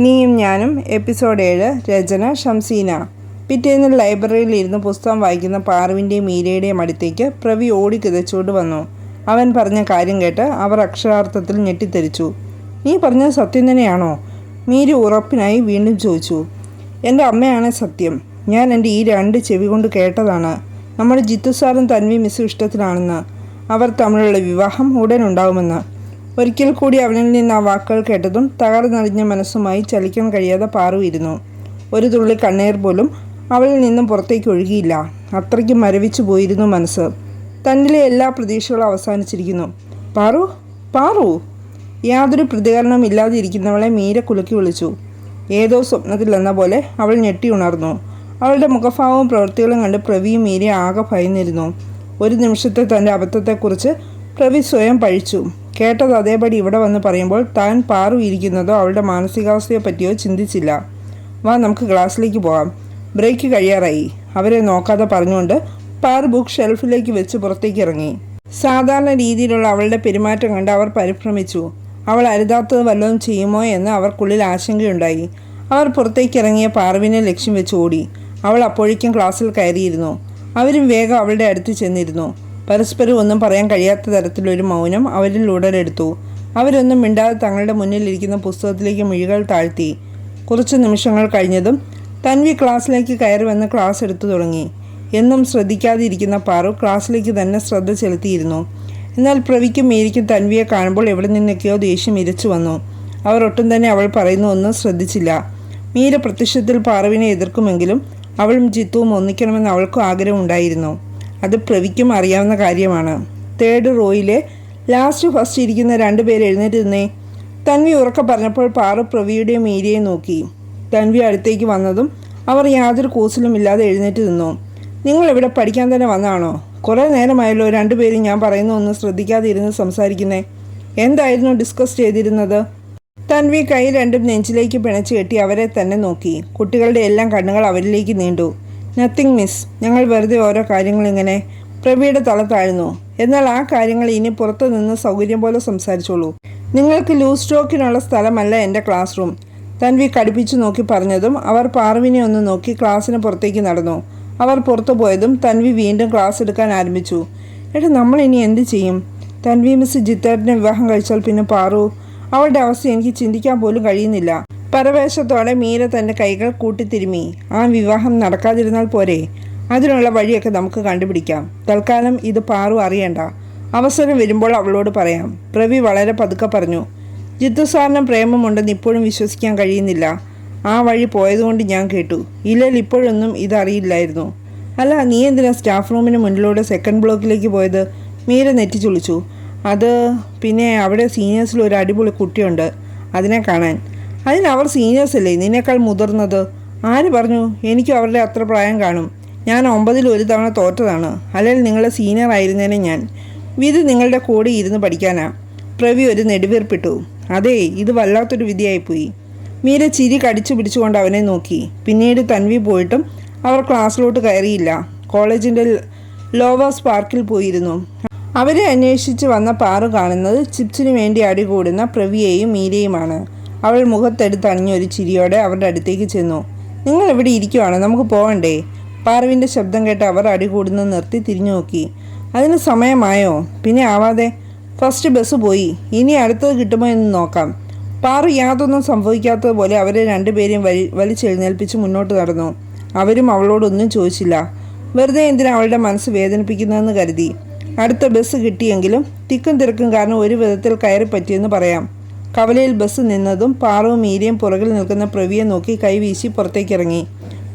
നീയും ഞാനും എപ്പിസോഡ് ഏഴ് രചന ഷംസീന. പിറ്റേന്ന് ലൈബ്രറിയിൽ ഇരുന്ന് പുസ്തകം വായിക്കുന്ന പാറുവിന്റെയും മീരയുടെയും അടുത്തേക്ക് പ്രവി ഓടി കിതച്ചുകൊണ്ട് വന്നു. അവൻ പറഞ്ഞ കാര്യം കേട്ട് അവർ അക്ഷരാർത്ഥത്തിൽ ഞെട്ടിത്തെറിച്ചു. നീ പറഞ്ഞത് സത്യം തന്നെയാണോ? മീര ഉറപ്പിനായി വീണ്ടും ചോദിച്ചു. എന്റെ അമ്മയാണ് സത്യം. ഞാൻ എന്റെ ഈ രണ്ട് ചെവി കൊണ്ട് കേട്ടതാണ്. നമ്മുടെ ജിത്തു സാറും തൻവി മിസ്സും ഇഷ്ടത്തിലാണെന്ന്. അവർ തമ്മിലുള്ള വിവാഹം ഉടൻ ഉണ്ടാവുമെന്ന്. ഒരിക്കൽ കൂടി അവനിൽ നിന്ന് ആ വാക്കുകൾ കേട്ടതും തകർന്നറിഞ്ഞ മനസ്സുമായി ചലിക്കാൻ കഴിയാതെ പാറു ഇരുന്നു ഒരു തുള്ളി കണ്ണീർ പോലും അവളിൽ നിന്നും പുറത്തേക്ക് ഒഴുകിയില്ല. അത്രയ്ക്ക് മരവിച്ചു പോയിരുന്നു മനസ്സ്. തന്നിലെ എല്ലാ പ്രതീക്ഷകളും അവസാനിച്ചിരിക്കുന്നു. പാറു പാറു! യാതൊരു പ്രതികരണം ഇല്ലാതിരിക്കുന്നവളെ മീര കുലുക്കി വിളിച്ചു. ഏതോ സ്വപ്നത്തിൽ എന്ന പോലെ അവൾ ഞെട്ടി ഉണർന്നു. അവളുടെ മുഖഭാവവും പ്രവൃത്തികളും കണ്ട് പ്രവിയും മീരെ ആകെ ഭയന്നിരുന്നു. ഒരു നിമിഷത്തെ തന്റെ അബദ്ധത്തെക്കുറിച്ച് പ്രവി സ്വയം പഴിച്ചു. കേട്ടത് അതേപടി ഇവിടെ വന്ന് പറയുമ്പോൾ താൻ പാറു ഇരിക്കുന്നതോ അവളുടെ മാനസികാവസ്ഥയെ പറ്റിയോ ചിന്തിച്ചില്ല. വാ നമുക്ക് ക്ലാസ്സിലേക്ക് പോകാം ബ്രേക്ക് കഴിയാറായി. അവരെ നോക്കാതെ പറഞ്ഞുകൊണ്ട് പാറു ബുക്ക് ഷെൽഫിലേക്ക് വെച്ച് പുറത്തേക്ക് ഇറങ്ങി. സാധാരണ രീതിയിലുള്ള അവളുടെ പെരുമാറ്റം കണ്ട് അവർ പരിഭ്രമിച്ചു. അവൾ അരുതാത്തത് വല്ലതും ചെയ്യുമോ എന്ന് അവർക്കുള്ളിൽ ആശങ്കയുണ്ടായി. അവർ പുറത്തേക്ക് ഇറങ്ങിയ പാറുവിനെ ലക്ഷ്യം വെച്ച് ഓടി. അവൾ അപ്പോഴേക്കും ക്ലാസ്സിൽ കയറിയിരുന്നു. അവരും വേഗം അവളുടെ അടുത്ത് ചെന്നിരുന്നു. പരസ്പരം ഒന്നും പറയാൻ കഴിയാത്ത തരത്തിലൊരു മൗനം അവരിൽ ഉടലെടുത്തു. അവരൊന്നും മിണ്ടാതെ തങ്ങളുടെ മുന്നിലിരിക്കുന്ന പുസ്തകത്തിലേക്ക് മിഴികൾ താഴ്ത്തി. കുറച്ച് നിമിഷങ്ങൾ കഴിഞ്ഞതും തൻവി ക്ലാസ്സിലേക്ക് കയറി വന്ന് ക്ലാസ് എടുത്തു തുടങ്ങി. എന്നും ശ്രദ്ധിക്കാതിരിക്കുന്ന പാറു ക്ലാസ്സിലേക്ക് തന്നെ ശ്രദ്ധ ചെലുത്തിയിരുന്നു. എന്നാൽ പ്രവിക്കും മീരിക്കും തൻവിയെ കാണുമ്പോൾ എവിടെ നിന്നൊക്കെയോ ദേഷ്യം ഇരച്ചു വന്നു. അവർ ഒട്ടും തന്നെ അവൾ പറയുന്ന ഒന്നും ശ്രദ്ധിച്ചില്ല. മീര പ്രത്യക്ഷത്തിൽ പാറുവിനെ എതിർക്കുമെങ്കിലും അവളും ജിത്തുവും ഒന്നിക്കണമെന്ന് അവൾക്കും ആഗ്രഹമുണ്ടായിരുന്നു. അത് പ്രവിക്കും അറിയാവുന്ന കാര്യമാണ്. തേർഡ് റോയിലെ ലാസ്റ്റ് ഫസ്റ്റ് ഇരിക്കുന്ന രണ്ടുപേർ എഴുന്നേറ്റ് നിന്നേ. തൻവി ഉറക്കെ പറഞ്ഞപ്പോൾ പാറു പ്രവിയുടെയും മീരയെയും നോക്കി. തൻവി അടുത്തേക്ക് വന്നതും അവർ യാതൊരു കൂസലും ഇല്ലാതെ എഴുന്നേറ്റ് നിന്നു. നിങ്ങൾ ഇവിടെ പഠിക്കാൻ തന്നെ വന്നാണോ കുറേ നേരമായല്ലോ രണ്ടുപേരും ഞാൻ പറയുന്ന ഒന്നും ശ്രദ്ധിക്കാതെ ഇരുന്ന് സംസാരിക്കുന്നേ. എന്തായിരുന്നു ഡിസ്കസ് ചെയ്തിരുന്നത്? തൻവി കൈ രണ്ടും നെഞ്ചിലേക്ക് പിണച്ചു കെട്ടി അവരെ തന്നെ നോക്കി. കുട്ടികളുടെ എല്ലാം കണ്ണുകൾ അവരിലേക്ക് നീണ്ടു. നത്തിങ് മിസ് ഞങ്ങൾ വെറുതെ ഓരോ കാര്യങ്ങൾ ഇങ്ങനെ പ്രവിയുടെ തല താഴ്ന്നു. എന്നാൽ ആ കാര്യങ്ങൾ ഇനി പുറത്തു നിന്ന് സൗകര്യം പോലെ സംസാരിച്ചോളൂ. നിങ്ങൾക്ക് ലൂസ് സ്റ്റോക്കിനുള്ള സ്ഥലമല്ല എന്റെ ക്ലാസ് റൂം. തൻവി കടുപ്പിച്ചു നോക്കി പറഞ്ഞതും അവർ പാർവിനെ ഒന്ന് നോക്കി ക്ലാസ്സിന് പുറത്തേക്ക് നടന്നു. അവർ പുറത്തു പോയതും തൻവി വീണ്ടും ക്ലാസ് എടുക്കാൻ ആരംഭിച്ചു. എടാ നമ്മൾ ഇനി എന്ത് ചെയ്യും? തൻവി മിസ് ജിത്തേട്ടനെ വിവാഹം കഴിച്ചാൽ പിന്നെ പാറു? അവളുടെ അവസ്ഥ എനിക്ക് ചിന്തിക്കാൻ പോലും കഴിയുന്നില്ല. പരവേശത്തോടെ മീര തന്റെ കൈകൾ കൂട്ടിത്തിരുമി. ആ വിവാഹം നടക്കാതിരുന്നാൽ പോരെ. അതിനുള്ള വഴിയൊക്കെ നമുക്ക് കണ്ടുപിടിക്കാം. തൽക്കാലം ഇത് പാറു അറിയണ്ട. അവസരം വരുമ്പോൾ അവളോട് പറയാം. പ്രവി വളരെ പതുക്കെ പറഞ്ഞു. ജിത്തു സാറിന് പ്രേമമുണ്ടെന്ന് ഇപ്പോഴും വിശ്വസിക്കാൻ കഴിയുന്നില്ല. ആ വഴി പോയതുകൊണ്ട് ഞാൻ കേട്ടു. ഇലൽ ഇപ്പോഴൊന്നും ഇതറിയില്ലായിരുന്നു അല്ല നീ എന്തിനാ സ്റ്റാഫ് റൂമിന് മുന്നിലൂടെ സെക്കൻഡ് ബ്ലോക്കിലേക്ക് പോയത്? മീര നെറ്റിച്ചുളിച്ചു അത് പിന്നെ അവിടെ സീനിയേഴ്സിൽ ഒരു അടിപൊളി കുട്ടിയുണ്ട്. അതിനെ കാണാൻ. അതിന് അവർ സീനിയേഴ്സ് അല്ലേ നിന്നേക്കാൾ മുതിർന്നത്. ആര് പറഞ്ഞു? എനിക്കും അവരുടെ അത്ര പ്രായം കാണും. ഞാൻ ഒമ്പതിൽ ഒരു തവണ തോറ്റതാണ്. അല്ലെങ്കിൽ നിങ്ങളുടെ സീനിയർ ആയിരുന്നേനെ ഞാൻ. വിധി നിങ്ങളുടെ കൂടെ ഇരുന്ന് പഠിക്കാനാ. പ്രവി ഒരു നെടുവീർപ്പിട്ടു. അതെ ഇത് വല്ലാത്തൊരു വിധിയായിപ്പോയി. മീര ചിരി കടിച്ചു പിടിച്ചുകൊണ്ട് അവനെ നോക്കി. പിന്നീട് തൻവി പോയിട്ടും അവർ ക്ലാസ്സിലോട്ട് കയറിയില്ല. കോളേജിന്റെ ലോവേഴ്സ് പാർക്കിൽ പോയിരുന്നു. അവരെ അന്വേഷിച്ച് വന്ന പാറു കാണുന്നത് ചിപ്സിന് വേണ്ടി അടികൂടുന്ന പ്രവിയെയും മീരയുമാണ്. അവൾ മുഖത്തെടുത്ത് അണിഞ്ഞൊരു ചിരിയോടെ അവരുടെ അടുത്തേക്ക് ചെന്നു. നിങ്ങൾ ഇവിടെ ഇരിക്കുവാണ്? നമുക്ക് പോകണ്ടേ പാർവിന്റെ ശബ്ദം കേട്ട് അവർ അടികൂടുന്നത് നിർത്തി തിരിഞ്ഞു നോക്കി. അതിന് സമയമായോ? പിന്നെ ആവാതെ. ഫസ്റ്റ് ബസ് പോയി. ഇനി അടുത്തത് കിട്ടുമോ എന്ന് നോക്കാം. പാറു യാതൊന്നും സംഭവിക്കാത്തതുപോലെ അവരെ രണ്ടുപേരെയും വലി വലിച്ചെഴുന്നേൽപ്പിച്ച് മുന്നോട്ട് നടന്നു. അവരും അവളോടൊന്നും ചോദിച്ചില്ല. വെറുതെ എന്തിനാ അവളുടെ മനസ്സ് വേദനിപ്പിക്കുന്നതെന്ന് കരുതി? അടുത്ത ബസ് കിട്ടിയെങ്കിലും തിക്കും തിരക്കും കാരണം ഒരു വിധത്തിൽ കയറി പറ്റിയെന്ന് പറയാം. കവലയിൽ ബസ് നിന്നതും പാറവും മീരയും പുറകിൽ നിൽക്കുന്ന പ്രവിയെ നോക്കി കൈവീശി പുറത്തേക്കിറങ്ങി.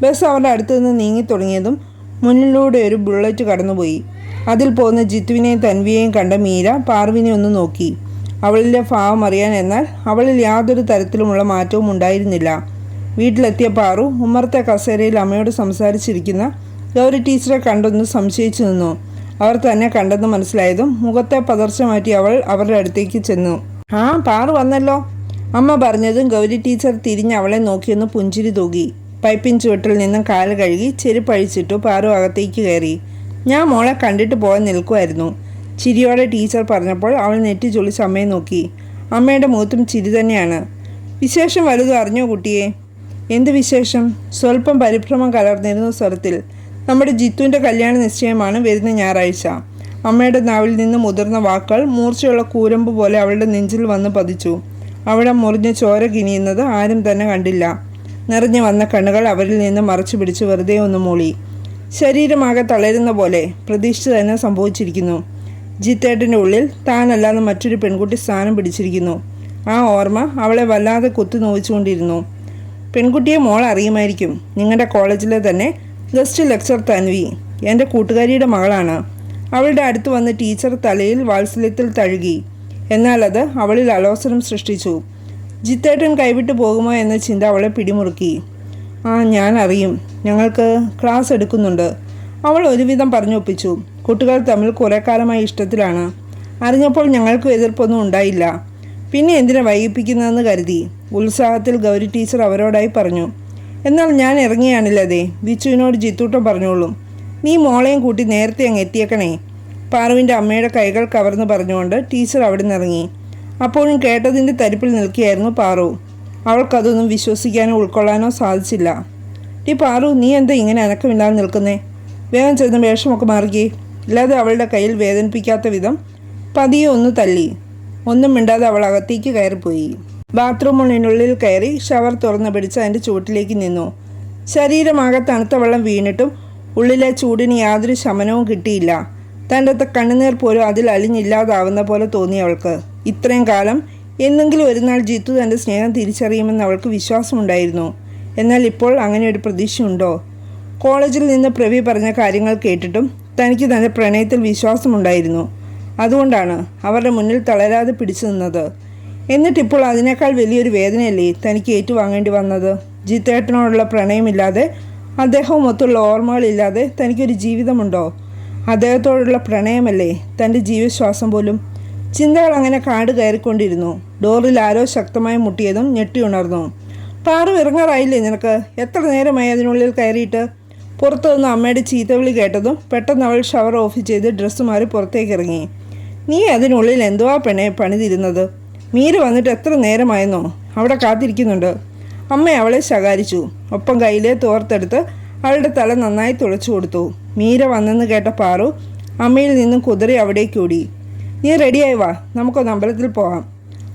ബസ് അവരുടെ അടുത്തു നിന്ന് നീങ്ങി തുടങ്ങിയതും മുന്നിലൂടെ ഒരു ബുള്ളറ്റ് കടന്നുപോയി. അതിൽ പോകുന്ന ജിത്തുവിനെയും തൻവിയെയും കണ്ട മീര പാർവിനെ ഒന്ന് നോക്കി. അവളിലെ ഭാവം അറിയാൻ എന്നാൽ അവളിൽ യാതൊരു തരത്തിലുമുള്ള മാറ്റവും ഉണ്ടായിരുന്നില്ല. വീട്ടിലെത്തിയ പാറു ഉമ്മറത്തെ കസേരയിൽ അമ്മയോട് സംസാരിച്ചിരിക്കുന്ന ഗൗരി ടീച്ചറെ കണ്ടൊന്ന് സംശയിച്ചു നിന്നു. അവർ തന്നെ കണ്ടെന്ന് മനസ്സിലായതും മുഖത്തെ പതർച്ച മാറ്റി അവൾ അവരുടെ അടുത്തേക്ക് ചെന്നു. ആ പാറു വന്നല്ലോ. അമ്മ പറഞ്ഞതും ഗൗരി ടീച്ചർ തിരിഞ്ഞ് അവളെ നോക്കിയൊന്ന് പുഞ്ചിരി തൂകി. പൈപ്പിൻ ചുവട്ടിൽ നിന്നും കാൽ കഴുകി ചെരുപ്പഴിച്ചിട്ടു പാറു അകത്തേക്ക് കയറി. ഞാൻ മോളെ കണ്ടിട്ട് പോകാൻ നിൽക്കുമായിരുന്നു ചിരിയോടെ ടീച്ചർ പറഞ്ഞപ്പോൾ അവൾ നെറ്റി ചൊളിച്ച് അമ്മയെ നോക്കി. അമ്മയുടെ മുഖത്തും ചിരി തന്നെയാണ്. വിശേഷം വലുതും അറിഞ്ഞോ കുട്ടിയെ? എന്ത് വിശേഷം? സ്വല്പം പരിഭ്രമം കലർന്നിരുന്ന സ്വരത്തിൽ. നമ്മുടെ ജിത്തുവിന്റെ കല്യാണ നിശ്ചയമാണ് വരുന്ന ഞായറാഴ്ച. അമ്മയുടെ നാവിൽ നിന്ന് മുതിർന്ന വാക്കുകൾ മൂർച്ചയുള്ള കൂരമ്പ് പോലെ അവളുടെ നെഞ്ചിൽ വന്ന് പതിച്ചു. അവിടെ മുറിഞ്ഞ് ചോര കിനിയുന്നത് ആരും തന്നെ കണ്ടില്ല. നിറഞ്ഞു വന്ന കണ്ണുകൾ അവരിൽ നിന്ന് മറച്ചു പിടിച്ച് വെറുതെ ഒന്ന് മൂളി. ശരീരമാകെ തളരുന്ന പോലെ പ്രതീക്ഷിച്ചു തന്നെ സംഭവിച്ചിരിക്കുന്നു. ജിത്തേട്ടന്റെ ഉള്ളിൽ താനല്ലാതെ മറ്റൊരു പെൺകുട്ടി സ്ഥാനം പിടിച്ചിരിക്കുന്നു. ആ ഓർമ്മ അവളെ വല്ലാതെ കുത്തി നോവിച്ചുകൊണ്ടിരുന്നു. പെൺകുട്ടിയെ മോൾ അറിയുമായിരിക്കും. നിങ്ങളുടെ കോളേജിലെ തന്നെ ഗസ്റ്റ് ലെക്ചർ തൻവി. എന്റെ കൂട്ടുകാരിയുടെ മകളാണ്. അവളുടെ അടുത്ത് വന്ന് ടീച്ചർ തലയിൽ വാത്സല്യത്തിൽ തഴുകി. എന്നാൽ അത് അവളിൽ അലോസരം സൃഷ്ടിച്ചു. ജിത്തേട്ടൻ കൈവിട്ടു പോകുമോ എന്ന ചിന്ത അവളെ പിടിമുറുക്കി. ആ ഞാൻ അറിയും. ഞങ്ങൾക്ക് ക്ലാസ് എടുക്കുന്നുണ്ട്. അവൾ ഒരുവിധം പറഞ്ഞൊപ്പിച്ചു. കുട്ടികൾ തമ്മിൽ കുറേ കാലമായി ഇഷ്ടത്തിലാണ്. അറിഞ്ഞപ്പോൾ ഞങ്ങൾക്ക് എതിർപ്പൊന്നും ഉണ്ടായില്ല. പിന്നെ എന്തിനാ വൈകിപ്പിക്കുന്നതെന്ന് കരുതി. ഉത്സാഹത്തിൽ ഗൗരി ടീച്ചർ അവരോടായി പറഞ്ഞു. എന്നാൽ ഞാൻ ഇറങ്ങിയാണില്ലതേ. വിച്ചുവിനോട് ജിത്തൂട്ടം പറഞ്ഞോളും. നീ മോളെയും കൂട്ടി നേരത്തെ അങ്ങ് എത്തിയേക്കണേ. പാറുവിന്റെ അമ്മയുടെ കൈകൾ കവർന്ന് പറഞ്ഞുകൊണ്ട് ടീച്ചർ അവിടെ നിന്നിറങ്ങി അപ്പോഴും കേട്ടതിന്റെ തരിപ്പിൽ നിൽക്കുകയായിരുന്നു പാറു. അവൾക്കതൊന്നും വിശ്വസിക്കാനോ ഉൾക്കൊള്ളാനോ സാധിച്ചില്ല. ഈ പാറു നീ എന്താ ഇങ്ങനെ അനക്കമില്ലാതെ നിൽക്കുന്നേ? വേഗം ചെന്ന് വേഷമൊക്കെ മാറുകയെ ഇല്ലാതെ അവളുടെ കയ്യിൽ വേദനിപ്പിക്കാത്ത വിധം പതിയെ ഒന്ന് തല്ലി. ഒന്നും മിണ്ടാതെ അവൾ അകത്തേക്ക് കയറിപ്പോയി. ബാത്റൂമിനുള്ളിൽ കയറി ഷവർ തുറന്നു പിടിച്ച് അതിന്റെ ചുവട്ടിലേക്ക് നിന്നു. ശരീരമാകെ തണുത്ത വെള്ളം വീണിട്ടും ഉള്ളിലെ ചൂടിന് യാതൊരു ശമനവും കിട്ടിയില്ല. തന്റെ കണ്ണുനീർ പോലും അതിൽ അലിഞ്ഞില്ലാതാവുന്ന പോലെ തോന്നി അവൾക്ക്. ഇത്രയും കാലം എന്നെങ്കിലും ഒരു നാൾ ജിത്തു തന്റെ സ്നേഹം തിരിച്ചറിയുമെന്ന് അവൾക്ക് വിശ്വാസമുണ്ടായിരുന്നു. എന്നാൽ ഇപ്പോൾ അങ്ങനെ ഒരു പ്രതീക്ഷയുണ്ടോ? കോളേജിൽ നിന്ന് പ്രവി പറഞ്ഞ കാര്യങ്ങൾ കേട്ടിട്ടും തനിക്ക് തന്റെ പ്രണയത്തിൽ വിശ്വാസമുണ്ടായിരുന്നു. അതുകൊണ്ടാണ് അവരുടെ മുന്നിൽ തളരാതെ പിടിച്ചു നിന്നത്. എന്നിട്ടിപ്പോൾ അതിനേക്കാൾ വലിയൊരു വേദനയല്ലേ തനിക്ക് ഏറ്റുവാങ്ങേണ്ടി വന്നത്? ജിത്തേട്ടനോടുള്ള പ്രണയമില്ലാതെ അദ്ദേഹവും മൊത്തമുള്ള ഓർമ്മകളില്ലാതെ തനിക്കൊരു ജീവിതമുണ്ടോ? അദ്ദേഹത്തോടുള്ള പ്രണയമല്ലേ തന്റെ ജീവശ്വാസം പോലും? ചിന്തകൾ അങ്ങനെ കാട് കയറിക്കൊണ്ടിരുന്നു. ഡോറിൽ ആരോ ശക്തമായി മുട്ടിയതും ഞെട്ടി ഉണർന്നു. പാറു ഇറങ്ങാറായില്ലേ നിനക്ക്? എത്ര നേരമായി അതിനുള്ളിൽ കയറിയിട്ട്? പുറത്തു നിന്ന് അമ്മയുടെ ചീത്തവിളി കേട്ടതും പെട്ടെന്ന് അവൾ ഷവർ ഓഫ് ചെയ്ത് ഡ്രസ്സ് മാറി പുറത്തേക്ക് ഇറങ്ങി. നീ അതിനുള്ളിൽ എന്തുവാ പെണ്ണെ പണിതിരുന്നത്? മീര വന്നിട്ട് എത്ര നേരമായെന്നോ? അവിടെ കാത്തിരിക്കുന്നുണ്ട്. അമ്മ അവളെ ശകാരിച്ചു. ഒപ്പം കയ്യിലെ തോർത്തെടുത്ത് അവളുടെ തല നന്നായി തുളച്ചു കൊടുത്തു. മീര വന്നെന്ന് കേട്ട പാറു അമ്മയിൽ നിന്നും കുതിരി അവിടേക്ക് ഓടി. നീ റെഡിയായി വാ. നമുക്കൊന്ന് അമ്പലത്തിൽ പോകാം.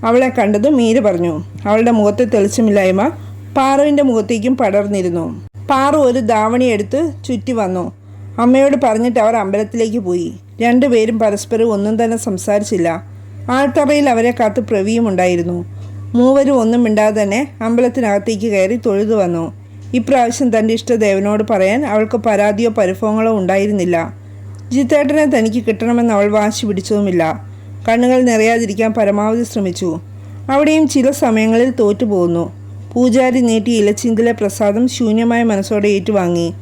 അവളെ കണ്ടതും മീര പറഞ്ഞു. അവളുടെ മുഖത്തെ തെളിച്ചമില്ലായ്മ പാറുവിന്റെ മുഖത്തേക്കും പടർന്നിരുന്നു. പാറു ഒരു ദാവണി എടുത്ത് ചുറ്റി വന്നു. അമ്മയോട് പറഞ്ഞിട്ട് അവർ അമ്പലത്തിലേക്ക് പോയി. രണ്ടുപേരും പരസ്പരം ഒന്നും തന്നെ സംസാരിച്ചില്ല. ആൾത്തറയിൽ അവരെ കാത്ത് പ്രവിയും ഉണ്ടായിരുന്നു. മൂവരും ഒന്നും മിണ്ടാതെ തന്നെ അമ്പലത്തിനകത്തേക്ക് കയറി തൊഴുതു വന്നു. ഇപ്രാവശ്യം തന്റെ ഇഷ്ടദേവനോട് പറയാൻ അവൾക്ക് പരാതിയോ പരിഭവങ്ങളോ ഉണ്ടായിരുന്നില്ല. ജിത്തേട്ടനെ തനിക്ക് കിട്ടണമെന്ന് അവൾ വാശി പിടിച്ചതുമില്ല. കണ്ണുകൾ നിറയാതിരിക്കാൻ പരമാവധി ശ്രമിച്ചു. അവിടെയും ചില സമയങ്ങളിൽ തോറ്റുപോകുന്നു പൂജാരി നീട്ടി ഇലച്ചിന്തിലെ പ്രസാദം ശൂന്യമായ മനസ്സോടെ ഏറ്റുവാങ്ങി.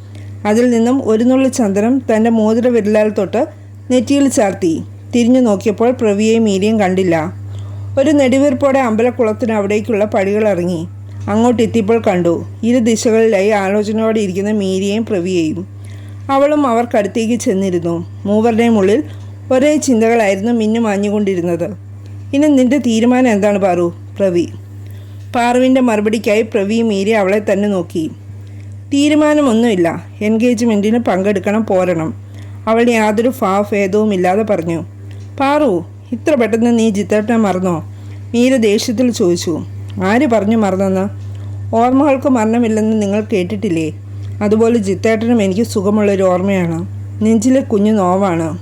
അതിൽ നിന്നും ഒരു നുള്ളി ചന്ദനം തന്റെ മോതിര വിരലാൽ തൊട്ട് നെറ്റിയിൽ ചാർത്തി. തിരിഞ്ഞു നോക്കിയപ്പോൾ പ്രവിയെയും മീരിയും കണ്ടില്ല. ഒരു നെടുവീർപ്പോടെ അമ്പലക്കുളത്തിന് അവിടേക്കുള്ള പടികൾ ഇറങ്ങി അങ്ങോട്ട് എത്തിയപ്പോൾ കണ്ടു ഇരു ദിശകളിലായി ആലോചനയോടെ ഇരിക്കുന്ന മീരിയെയും പ്രവിയെയും. അവളും അവർക്കടുത്തേക്ക് ചെന്നിരുന്നു. മൂവരുടെയും ഉള്ളിൽ ഒരേ ചിന്തകളായിരുന്നു മിന്നു മാഞ്ഞുകൊണ്ടിരുന്നത്. ഇനി നിന്റെ തീരുമാനം എന്താണ് പാറു? പ്രവി. പാറുവിന്റെ മറുപടിക്കായി പ്രവി മീരി അവളെ തന്നെ നോക്കി. തീരുമാനമൊന്നുമില്ല. എൻഗേജ്മെന്റിന് പങ്കെടുക്കണം പോരണം. അവൾ യാതൊരു ഫാഫേദവും ഇല്ലാതെ പറഞ്ഞു. പാറു ഇത്ര പെട്ടെന്ന് നീ ജിത്തേട്ടനെ മറന്നോ? മീര ദേഷ്യത്തിൽ ചോദിച്ചു. ആര് പറഞ്ഞു മറന്നെന്ന്? ഓർമ്മകൾക്ക് മരണമില്ലെന്ന് നിങ്ങൾ കേട്ടിട്ടില്ലേ? അതുപോലെ ജിത്തേട്ടനും എനിക്ക് സുഖമുള്ളൊരു ഓർമ്മയാണ്. നെഞ്ചിലെ കുഞ്ഞു നോവാണ്.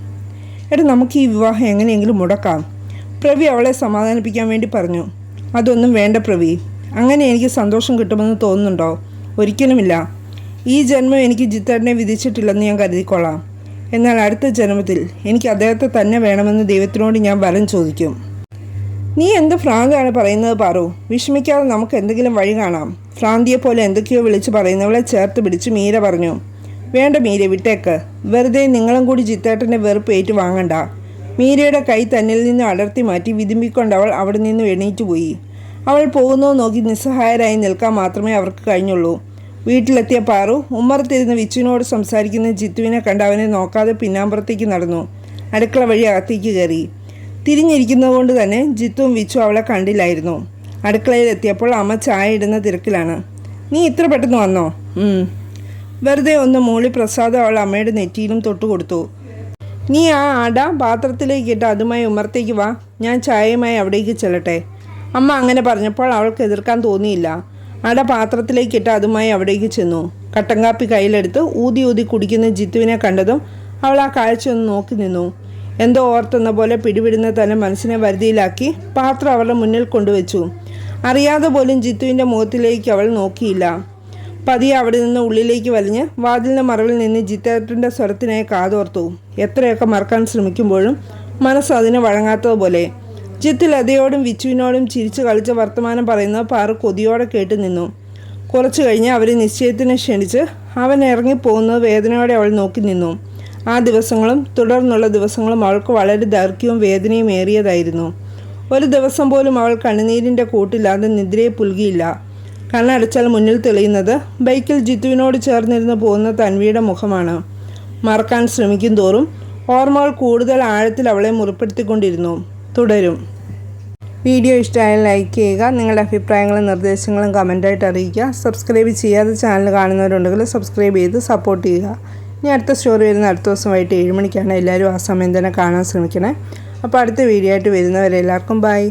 എടാ നമുക്ക് ഈ വിവാഹം എങ്ങനെയെങ്കിലും മുടക്കാം. പ്രവി അവളെ സമാധാനിപ്പിക്കാൻ വേണ്ടി പറഞ്ഞു. അതൊന്നും വേണ്ട പ്രവി. അങ്ങനെ എനിക്ക് സന്തോഷം കിട്ടുമെന്ന് തോന്നുന്നുണ്ടോ? ഒരിക്കലുമില്ല. ഈ ജന്മം എനിക്ക് ജിത്തേട്ടനെ വിധിച്ചിട്ടില്ലെന്ന് ഞാൻ കരുതിക്കൊള്ളാം. എന്നാൽ അടുത്ത ജന്മത്തിൽ എനിക്ക് അദ്ദേഹത്തെ തന്നെ വേണമെന്ന് ദൈവത്തിനോട് ഞാൻ വരം ചോദിക്കും. നീ എന്ത് ഭ്രാന്താണ് പറയുന്നത് പറോ? വിഷമിക്കാതെ നമുക്ക് എന്തെങ്കിലും വഴി കാണാം. ഭ്രാന്തിയെ പോലെ എന്തൊക്കെയോ വിളിച്ച് പറയുന്നവളെ ചേർത്ത് പിടിച്ച് മീര പറഞ്ഞു. വേണ്ട മീര വിട്ടേക്ക്. വെറുതെ നിങ്ങളും കൂടി ചിത്തേട്ടന്റെ വെറുപ്പ് ഏറ്റു വാങ്ങണ്ട മീരയുടെ കൈ തന്നിൽ നിന്ന് അടർത്തി മാറ്റി വിതുമ്പിക്കൊണ്ട് അവൾ അവിടെ നിന്ന് എണീറ്റ് പോയി. അവൾ പോകുന്നോ നോക്കി നിസ്സഹായരായി നിൽക്കാൻ മാത്രമേ അവർക്ക് കഴിഞ്ഞുള്ളൂ. വീട്ടിലെത്തിയ പാറു ഉമ്മറത്തിരുന്ന് വിച്ചുവിനോട് സംസാരിക്കുന്ന ജിത്തുവിനെ കണ്ട് അവനെ നോക്കാതെ പിന്നാമ്പുറത്തേക്ക് നടന്നു. അടുക്കള വഴി അകത്തേക്ക് കയറി. തിരിഞ്ഞിരിക്കുന്നതുകൊണ്ട് തന്നെ ജിത്തുവും വിച്ചു അവളെ കണ്ടില്ലായിരുന്നു. അടുക്കളയിൽ എത്തിയപ്പോൾ അമ്മ ചായ ഇടുന്ന തിരക്കിലാണ്. നീ ഇത്ര പെട്ടെന്ന് വന്നോ. വെറുതെ ഒന്ന് മൂളി പ്രസാദം അവൾ അമ്മയുടെ നെറ്റിയിലും തൊട്ട് കൊടുത്തു. നീ ആ ആട പാത്രത്തിലേക്ക് ഇട്ട് അതുമായി ഉമർത്തേക്ക് വാ. ഞാൻ ചായയുമായി അവിടേക്ക് ചെല്ലട്ടെ. അമ്മ അങ്ങനെ പറഞ്ഞപ്പോൾ അവൾക്ക് എതിർക്കാൻ തോന്നിയില്ല. അട പാത്രത്തിലേക്ക് ഇട്ട് അതുമായി അവിടേക്ക് ചെന്നു. കട്ടൻ കാപ്പി കയ്യിലെടുത്ത് ഊതി ഊതി കുടിക്കുന്ന ജിത്തുവിനെ കണ്ടതും അവൾ ആ കാഴ്ച ഒന്ന് നോക്കി നിന്നു. എന്തോ ഓർത്തെന്ന പോലെ പിടിവിടുന്ന തന്നെ മനസ്സിനെ വരുതിയിലാക്കി പാത്രം അവളുടെ മുന്നിൽ കൊണ്ടുവച്ചു. അറിയാതെ പോലും ജിത്തുവിന്റെ മുഖത്തിലേക്ക് അവൾ നോക്കിയില്ല. പതിയെ അവിടെ നിന്ന് ഉള്ളിലേക്ക് വലിഞ്ഞ് വാതിലിന്റെ മറവിൽ നിന്ന് ജിത്തേട്ടന്റെ സ്വരത്തിനായി കാതോർത്തു. എത്രയൊക്കെ മറക്കാൻ ശ്രമിക്കുമ്പോഴും മനസ്സ് അതിന് വഴങ്ങാത്തതുപോലെ. ജിത്ത് ലതയോടും വിച്ചുവിനോടും ചിരിച്ചു കളിച്ച വർത്തമാനം പറയുന്നത് പാറു കൊതിയോടെ കേട്ടു നിന്നു. കുറച്ചു കഴിഞ്ഞ് അവരെ നിശ്ചയത്തിന് ക്ഷണിച്ച് അവൻ ഇറങ്ങിപ്പോകുന്നത് വേദനയോടെ അവൾ നോക്കി നിന്നു. ആ ദിവസങ്ങളും തുടർന്നുള്ള ദിവസങ്ങളും അവൾക്ക് വളരെ ദൈർഘ്യവും വേദനയും ഏറിയതായിരുന്നു. ഒരു ദിവസം പോലും അവൾ കണ്ണുനീരിന്റെ കൂട്ടില്ലാതെ നിദ്രയെ പുൽകിയില്ല. കണ്ണടച്ചാൽ മുന്നിൽ തെളിയുന്നത് ബൈക്കിൽ ജിത്തുവിനോട് ചേർന്നിരുന്ന് പോകുന്ന തൻവിയുടെ മുഖമാണ്. മറക്കാൻ ശ്രമിക്കും തോറും ഓർമ്മകൾ കൂടുതൽ ആഴത്തിൽ അവളെ മുറിപ്പെടുത്തിക്കൊണ്ടിരുന്നു. തുടരും. വീഡിയോ ഇഷ്ടമായാൽ ലൈക്ക് ചെയ്യുക നിങ്ങളുടെ അഭിപ്രായങ്ങളും നിർദ്ദേശങ്ങളും കമന്റായിട്ട് അറിയിക്കുക. സബ്സ്ക്രൈബ് ചെയ്യാതെ ചാനൽ കാണുന്നവരുണ്ടെങ്കിൽ സബ്സ്ക്രൈബ് ചെയ്ത് സപ്പോർട്ട് ചെയ്യുക. ഇനി അടുത്ത സ്റ്റോറി വരുന്ന അടുത്ത ദിവസം വൈകിട്ട് ഏഴ് മണിക്കാണ്. എല്ലാവരും ആ സമയം തന്നെ കാണാൻ ശ്രമിക്കണേ. അപ്പോൾ അടുത്ത വീഡിയോ ആയിട്ട് വരുന്നവരെ എല്ലാവർക്കും ബൈ.